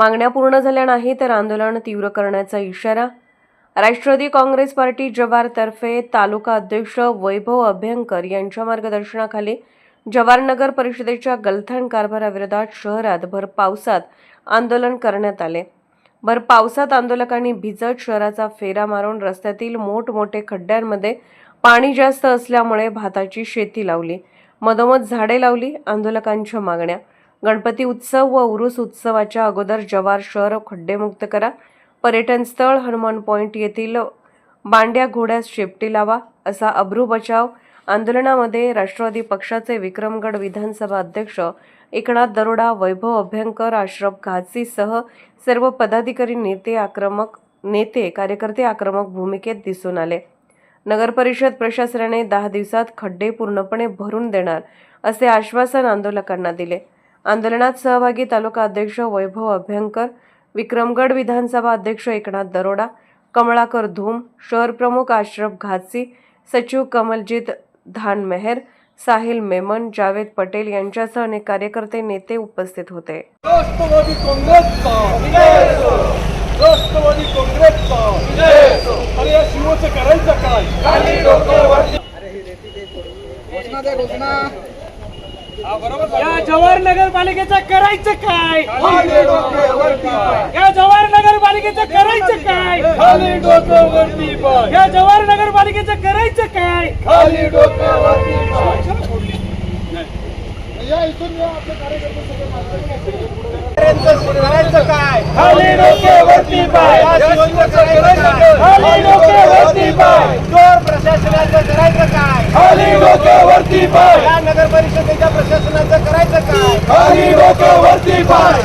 मागण्या पूर्ण झाल्या नाही तर आंदोलन तीव्र करण्याचा इशारा. राष्ट्रवादी काँग्रेस पार्टी जव्हारतर्फे तालुका अध्यक्ष वैभव अभ्यंकर यांच्या मार्गदर्शनाखाली जव्हार नगर परिषदेच्या गलथान कारभाराविरोधात शहरात भर पावसात आंदोलन करण्यात आले. भर पावसात आंदोलकांनी भिजत शहराचा फेरा मारून रस्त्यातील मोठमोठे खड्ड्यांमध्ये पाणी जास्त असल्यामुळे भाताची शेती लावली. मधोमध झाडे लावली आंदोलकांच्या मागण्या. गणपती उत्सव व उरुस उत्सवाच्या अगोदर जव्हार शहर खड्डेमुक्त करा. पर्यटन स्थळ हनुमान पॉईंट येथील बांड्या घोड्यास शेपटी लावा असा अब्रू बचाव आंदोलनामध्ये राष्ट्रवादी पक्षाचे विक्रमगड विधानसभा अध्यक्ष एकनाथ दरोडा वैभव अभ्यंकर आश्रफ घासीसह सर्व पदाधिकारी नेते आक्रमक नेते कार्यकर्ते आक्रमक भूमिकेत दिसून आले. नगरपरिषद प्रशासनाने दहा दिवसात खड्डे पूर्णपणे भरून देणार असे आश्वासन आंदोलकांना दिले. आंदोलनात सहभागी तालुका अध्यक्ष वैभव अभ्यंकर विक्रमगड विधानसभा अध्यक्ष एकनाथ दरोडा कमळाकर धूम शहर प्रमुख आश्रफ घासी सचिव कमलजीत धान मेहर साहिल मेमन जावेद पटेल यांच्यासह अनेक कार्यकर्ते नेते उपस्थित होते. राष्ट्रवादी करायचं काय? घोषणा द्या घोषणा. या जवाहर नगरपालिकेचं करायचं काय? या जवाहर नगरपालिकेचं करायचं काय? खाली पाय. या जवाहर नगरपालिकेचं करायचं काय? खाली पाय. या इथून या आपले कार्यकर्ते सगळे करायचं काय खाली डोके वरती पाय. खाली डोकं वरती पाय. जोर प्रशासनाचं करायचं काय? खाली या नगर परिषदेच्या प्रशासनाचं करायचं काय खाली डोकं वरती पाय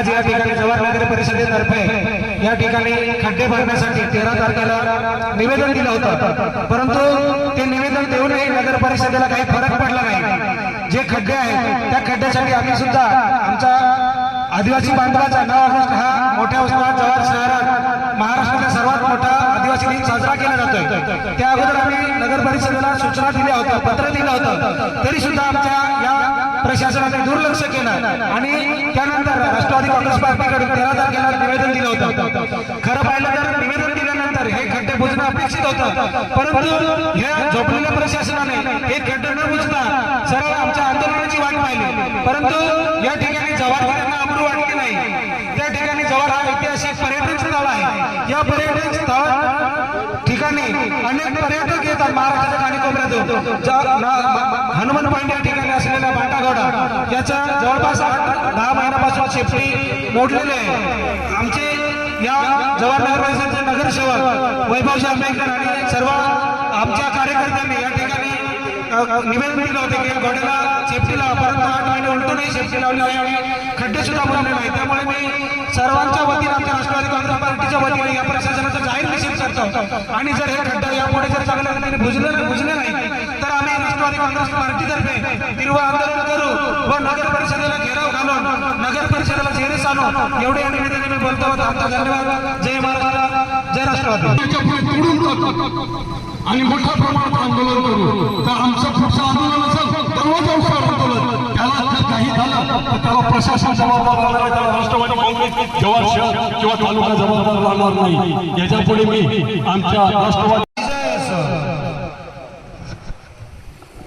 आज या ठिकाणी जवाहर नगर परिषदेतर्फे या ठिकाणी खड्डे भरण्यासाठी तेरा तारखेला निवेदन दिलं होतं. परंतु ते निवेदन देऊनही नगर परिषदेला काही फरक पडला नाही. जे खड्डे आहेत त्या खड्ड्यासाठी आम्ही सुद्धा आमचा आदिवासी बांधवाचा नऊ ऑगस्ट हा मोठ्या उत्सवात जवाहर शहरात महाराष्ट्राचा सर्वात मोठा आदिवासी दिन साजरा केला जातोय. त्या अगोदर आम्ही नगर परिषदेला सूचना दिल्या होत्या पत्र दिलं होतं. तरी सुद्धा आमच्या या प्रशासनाने दुर्लक्ष केलं आणि त्यानंतर राष्ट्रवादी काँग्रेस पार्टीकडे तेरा तारखेला निवेदन दिलं होतं. खरं पाहिलं तर निवेदन दिल्यानंतर हे खड्डे बुजणं अपेक्षित होतं. परंतु या झोपलेल्या प्रशासनाने हे खड्डे न बुजता सरळ आमच्या आंदोलनाची वाट पाहिली. परंतु या ठिकाणी जवाहरांना अमरू वाटली नाही. त्या ठिकाणी जवाहर हा ऐतिहासिक पर्यटन स्थळ आहे. या पर्यटन स्थळ ठिकाणी अनेक पर्यटक येतात महाराष्ट्राच्या काणीकोपऱ्यातून हनुमान पांडे या ठिकाणी असलेला बाटागोडा याचा जवळपास दहा महिन्यापासून शेपटी मोडलेले आहे. आमचे या जवाहरनगर परिषदेचे नगरसेवक वैभवजी आंबेडकर आणि सर्व आमच्या कार्यकर्त्यांनी या ठिकाणी निवेदन दिलं होतं की घोड्याला शेपटीला परंतु आठ महिने उलटूनही शेपटी लावली आहे. आणि खड्डे सुद्धा बनवले नाही त्यामुळे मी सर्वांच्या वतीने आमच्या राष्ट्रवादी काँग्रेस पार्टीच्या वतीने या प्रशासनाचा जाहीर निषेध करतो. आणि जर हे खड्डा यापुढे जर चांगल्या रीतीने बुजले बुजले नाही तर आम्ही राष्ट्रवादी काँग्रेस पार्टीतर्फे हिरवा आंदोलन करू व नगर परिषदेला घेराव घालून नगर परिषदेला झेरेस आणू एवढे निवेदन मी बोलतो आमचा धन्यवाद. जय महाराष्ट्र. जय राष्ट्रवादी. आणि मोठ्या प्रमाणात आंदोलन करू. तर आमचं पुढचं आंदोलन असेल दरवाजानुसार आंदोलन. त्याला जर काही झालं तर त्याला प्रशासन जबाबदार राहणार आहे, त्याला राष्ट्रवादी काँग्रेस जवाहर शहर किंवा तालुका जबाबदार राहणार नाही. याच्यापुढे मी आमच्या राष्ट्रवादी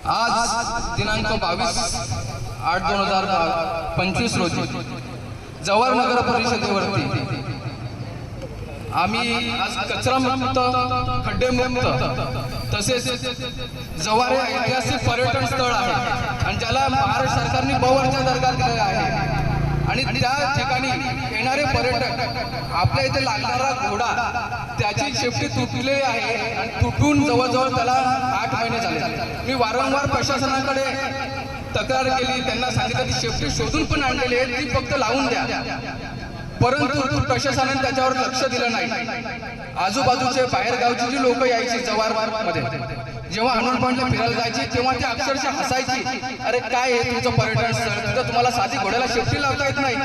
आज दिनांक बावीस आठ दोन हजार पंचवीस रोजी जव्हार नगर परिषदेवरती आम्ही आज कचरा मुक्त खड्डे मुक्त तसेच जव्हार हे ऐतिहासिक पर्यटन स्थळ आहे आणि ज्याला महाराष्ट्र सरकारने बवरच्या दर्गा दिलेला आहे. आणि त्या ठिकाणी येणारे पर्यटक आपल्या इथे लागणारा घोडा त्याची शेफ्टी तुटलेली आहे आणि तुटून जवळजवळ त्याला आठ महिने झाले. मी वारंवार प्रशासनाकडे तक्रार केली त्यांना सांगितलं ती शेफ्टी शोधून पण आणलेली आहे ती फक्त लावून द्या. परंतु प्रशासनाने त्याच्यावर लक्ष दिलं नाही. आजूबाजूचे बाहेरगावची जी लोक यायची जवाहरमध्ये जेव्हा हनुमान पॉईंटला फिरायला जायची तेव्हा ते अक्षरशः हसायची अरे काय आहे तुमचं पर्यटन स्थळ? तिथं तुम्हाला साधी घोड्याला शेपटी लावता येत नाही.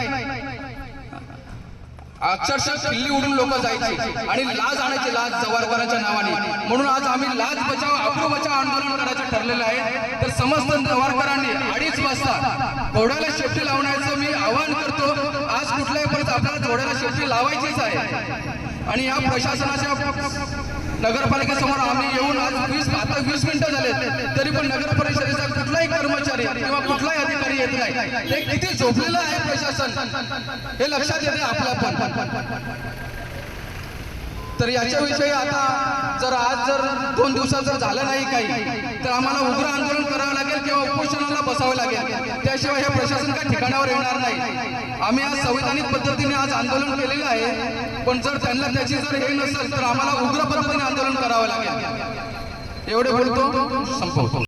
अक्षरशः किल्ली उडून लोक जायची आणि लाज आणायची लाज जवारवाराच्या नावाने. म्हणून आज आम्ही लाज बचाव अब्रू बचाव आंदोलन करायचं ठरलेलं आहे. तर समस्त जवारकरांनी अडीच वाजता घोड्याला शेपटी लावण्याचं मी आवाहन करतो. आपल्याला घोड्याला शेवटी लावायचीच आहे. आणि या प्रशासनाच्या नगरपालिकेसमोर आम्ही येऊन आज वीस आता वीस मिनिटं झाले तरी पण नगर परिषदेचा कुठलाही कर्मचारी किंवा कुठलाही अधिकारी येत नाही. हे किती झोपलेलं आहे प्रशासन हे लक्षात येते आपल्या पण. तर याच्याविषयी आता जर आज जर दोन दिवसात जर झालं नाही काही तर आम्हाला उग्र आंदोलन करावं लागेल किंवा उपोषणाला बसावं लागेल. त्याशिवाय हे प्रशासन काही ठिकाणावर येणार नाही. आम्ही आज संविधानिक पद्धतीने आज आंदोलन केलेलं आहे पण जर त्यांना त्याची जर हे नसेल तर आम्हाला उग्र पद्धतीने आंदोलन करावं लागेल. एवढे बोलतो संपवतो.